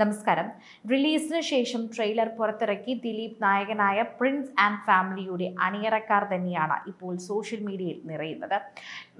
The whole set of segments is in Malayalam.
നമസ്കാരം. റിലീസിന് ശേഷം ട്രെയിലർ പുറത്തിറക്കി ദിലീപ് നായകനായ പ്രിൻസ് ആൻഡ് ഫാമിലിയുടെ അണിയറക്കാർ തന്നെയാണ് ഇപ്പോൾ സോഷ്യൽ മീഡിയയിൽ നിറയുന്നത്.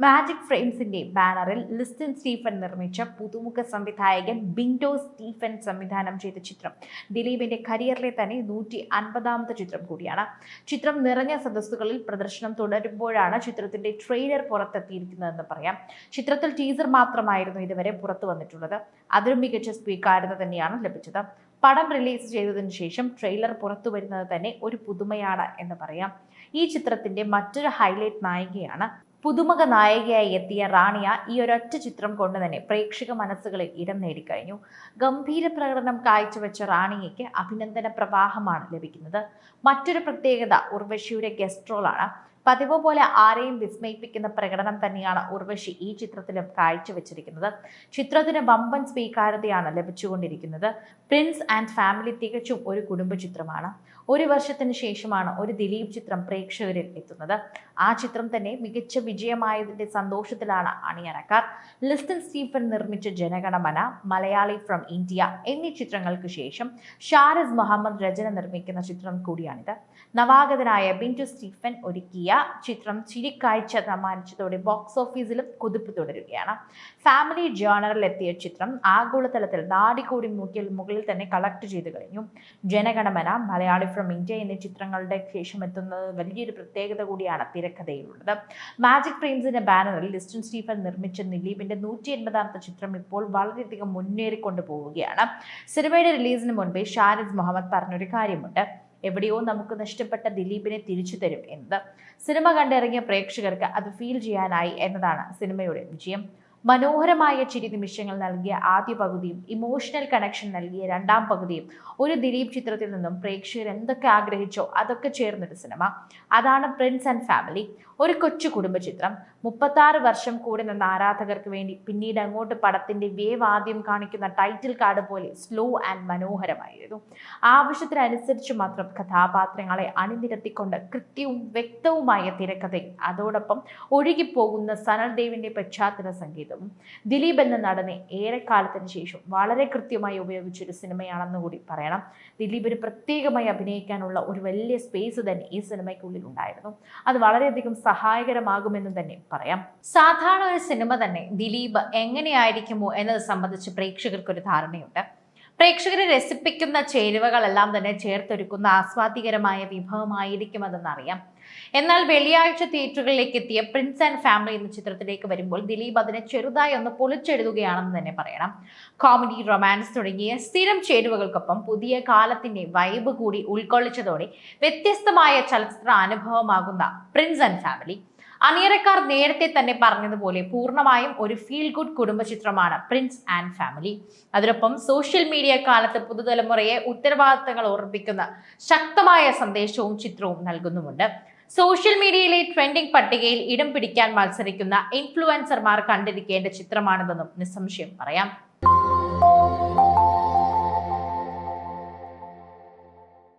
മാജിക് ഫ്രെയിംസിന്റെ ബാനറിൽ ലിസ്റ്റൻ സ്റ്റീഫൻ നിർമ്മിച്ച പുതുമുഖ സംവിധായകൻ ബിൻഡോ സ്റ്റീഫൻ സംവിധാനം ചെയ്ത ചിത്രം. ദിലീപിന്റെ കരിയറിലെ തന്നെ നൂറ്റി അൻപതാമത്തെ ചിത്രം കൂടിയാണ്. ചിത്രം നിറഞ്ഞ സദസ്സുകളിൽ പ്രദർശനം തുടരുമ്പോഴാണ് ചിത്രത്തിന്റെ ട്രെയിലർ പുറത്തെത്തിയിരിക്കുന്നതെന്ന് പറയാം. ചിത്രത്തിൽ ടീസർ മാത്രമായിരുന്നു ഇതുവരെ പുറത്തു വന്നിട്ടുള്ളത് അതിലും മികച്ച സ്വീകാര്യത തന്നെയാണ് ലഭിച്ചത്. പടം റിലീസ് ചെയ്തതിനു ശേഷം ട്രെയിലർ പുറത്തു വരുന്നത് തന്നെ ഒരു പുതുമയാണ് എന്ന് പറയാം. ഈ ചിത്രത്തിന്റെ മറ്റൊരു ഹൈലൈറ്റ് നായികയാണ്. പുതുമുഖ നായികയായി എത്തിയ റാണിയ ഈ ഒരൊറ്റ ചിത്രം കൊണ്ട് തന്നെ പ്രേക്ഷക മനസ്സുകളിൽ ഇടം നേടിക്കഴിഞ്ഞു. ഗംഭീര പ്രകടനം കാഴ്ചവെച്ച റാണിയയ്ക്ക് അഭിനന്ദന പ്രവാഹമാണ് ലഭിക്കുന്നത്. മറ്റൊരു പ്രത്യേകത ഉർവശിയുടെ ഗസ്റ്റ് റോളാണ്. പതിവ് പോലെ ആരെയും വിസ്മയിപ്പിക്കുന്ന പ്രകടനം തന്നെയാണ് ഉർവശി ഈ ചിത്രത്തിലും കാഴ്ചവെച്ചിരിക്കുന്നത്. ചിത്രത്തിന് വമ്പൻ സ്വീകാര്യതയാണ് ലഭിച്ചുകൊണ്ടിരിക്കുന്നത്. പ്രിൻസ് ആൻഡ് ഫാമിലി തികച്ചും ഒരു കുടുംബ ചിത്രമാണ് ഒരു വർഷത്തിന് ശേഷമാണ് ഒരു ദിലീപ് ചിത്രം പ്രേക്ഷകരിൽ എത്തുന്നത്. ആ ചിത്രം തന്നെ മികച്ച വിജയമായതിന്റെ സന്തോഷത്തിലാണ് അണിയറക്കാർ. ലിസ്റ്റൻ സ്റ്റീഫൻ നിർമ്മിച്ച ജനഗണമന മലയാളി ഫ്രം ഇന്ത്യ എന്നീ ചിത്രങ്ങൾക്ക് ശേഷം ഷാരസ് മുഹമ്മദ് രചന നിർമ്മിക്കുന്ന ചിത്രം കൂടിയാണിത്. നവാഗതനായ ബിന്റു സ്റ്റീഫൻ ഒരുക്കിയ ചിത്രം ചിരിക്കാഴ്ച സമ്മാനിച്ചതോടെ ബോക്സ് ഓഫീസിലും കുതിപ്പ് തുടരുകയാണ്. ഫാമിലി ജേണറിൽ എത്തിയ ചിത്രം ആഗോളതലത്തിൽ നാടികൂടി മുക്കിൽ മുകളിൽ തന്നെ കളക്ട് ചെയ്തു കഴിഞ്ഞു. ജനഗണമന മലയാളി ഫ്രം ഇന്ത്യ എന്നീ ചിത്രങ്ങളുടെ ശേഷം എത്തുന്നത് വലിയൊരു പ്രത്യേകത കൂടിയാണ് തിരക്കഥയിലുള്ളത്. മാജിക് ഫ്രെയിംസിന്റെ ബാനറിൽ ലിസ്റ്റൻ സ്റ്റീഫൻ നിർമ്മിച്ച ദിലീപിന്റെ നൂറ്റി എൺപതാമത്തെ ചിത്രം ഇപ്പോൾ വളരെയധികം മുന്നേറിക്കൊണ്ടു പോവുകയാണ് സിനിമയുടെ റിലീസിന് മുൻപേ ഷാരിദ് മുഹമ്മദ് പറഞ്ഞൊരു കാര്യമുണ്ട്. എവിടെയോ നമുക്ക് നഷ്ടപ്പെട്ട ദിലീപിനെ തിരിച്ചു തരും എന്നത് സിനിമ കണ്ടിറങ്ങിയ പ്രേക്ഷകർക്ക് അത് ഫീൽ ചെയ്യാനായി എന്നതാണ് സിനിമയുടെ വിജയം. മനോഹരമായ ചിരി നിമിഷങ്ങൾ നൽകിയ ആദ്യ പകുതിയും ഇമോഷണൽ കണക്ഷൻ നൽകിയ രണ്ടാം പകുതിയും. ഒരു ദിലീപ് ചിത്രത്തിൽ നിന്നും പ്രേക്ഷകർ എന്തൊക്കെ ആഗ്രഹിച്ചോ അതൊക്കെ ചേർന്നൊരു സിനിമ. അതാണ് പ്രിൻസ് ആൻഡ് ഫാമിലി ഒരു കൊച്ചു കുടുംബ ചിത്രം മുപ്പത്താറ് വർഷം കൂടെ നിന്ന ആരാധകർക്ക് വേണ്ടി പിന്നീട് അങ്ങോട്ട് പടത്തിന്റെ വേവ് ആദ്യം കാണിക്കുന്ന ടൈറ്റിൽ കാർഡ് പോലെ സ്ലോ ആൻഡ് മനോഹരമായിരുന്നു. ആവശ്യത്തിനനുസരിച്ച് മാത്രം കഥാപാത്രങ്ങളെ അണിനിരത്തിക്കൊണ്ട് കൃത്യവും വ്യക്തവുമായ തിരക്കഥയും അതോടൊപ്പം ഒഴുകിപ്പോകുന്ന സനൽദേവിന്റെ പശ്ചാത്തല പശ്ചാത്തല സംഗീതവും ദിലീപ് എന്ന നടനെ ഏറെക്കാലത്തിന് ശേഷം വളരെ കൃത്യമായി ഉപയോഗിച്ചൊരു സിനിമയാണെന്ന് കൂടി പറയണം. ദിലീപിന് പ്രത്യേകമായി അഭിനയിക്കാനുള്ള ഒരു വലിയ സ്പേസ് തന്നെ ഈ സിനിമയ്ക്കുള്ളിൽ ഉണ്ടായിരുന്നു. അത് വളരെയധികം സഹായകരമാകുമെന്ന് തന്നെ പറയാം. സാധാരണ ഒരു സിനിമ തന്നെ ദിലീപ് എങ്ങനെയായിരിക്കുമോ എന്നത് സംബന്ധിച്ച് പ്രേക്ഷകർക്കൊരു ധാരണയുണ്ട്. പ്രേക്ഷകരെ രസിപ്പിക്കുന്ന ചേരുവകളെല്ലാം തന്നെ ചേർത്തൊരുക്കുന്ന ആസ്വാദികരമായ വിഭവമായിരിക്കുമെന്നറിയാം. എന്നാൽ വെള്ളിയാഴ്ച തിയേറ്ററുകളിലേക്ക് എത്തിയ പ്രിൻസ് ആൻഡ് ഫാമിലി എന്ന ചിത്രത്തിലേക്ക് വരുമ്പോൾ ദിലീപ് അതിനെ ചെറുതായി ഒന്ന് പൊളിച്ചെഴുതുകയാണെന്ന് തന്നെ പറയണം. കോമഡി റൊമാൻസ് തുടങ്ങിയ സ്ഥിരം ചേരുവകൾക്കൊപ്പം പുതിയ കാലത്തിന്റെ വൈബ് കൂടി ഉൾക്കൊള്ളിച്ചതോടെ വ്യത്യസ്തമായ ചലച്ചിത്ര അനുഭവമാകുന്ന പ്രിൻസ് ആൻഡ് ഫാമിലി. അണിയറക്കാർ നേരത്തെ തന്നെ പറഞ്ഞതുപോലെ പൂർണമായും ഒരു ഫീൽ ഗുഡ് കുടുംബ ചിത്രമാണ് പ്രിൻസ് ആൻഡ് ഫാമിലി അതിനൊപ്പം സോഷ്യൽ മീഡിയ കാലത്ത് പുതുതലമുറയെ ഉത്തരവാദിത്തങ്ങൾ ഓർമ്മിപ്പിക്കുന്ന ശക്തമായ സന്ദേശവും ചിത്രവും നൽകുന്നുമുണ്ട്. സോഷ്യൽ മീഡിയയിലെ ട്രെൻഡിംഗ് പട്ടികയിൽ ഇടം പിടിക്കാൻ മത്സരിക്കുന്ന ഇൻഫ്ലുവൻസർമാർ കണ്ടിരിക്കേണ്ട ചിത്രമാണിതെന്നും നിസ്സംശയം പറയാം.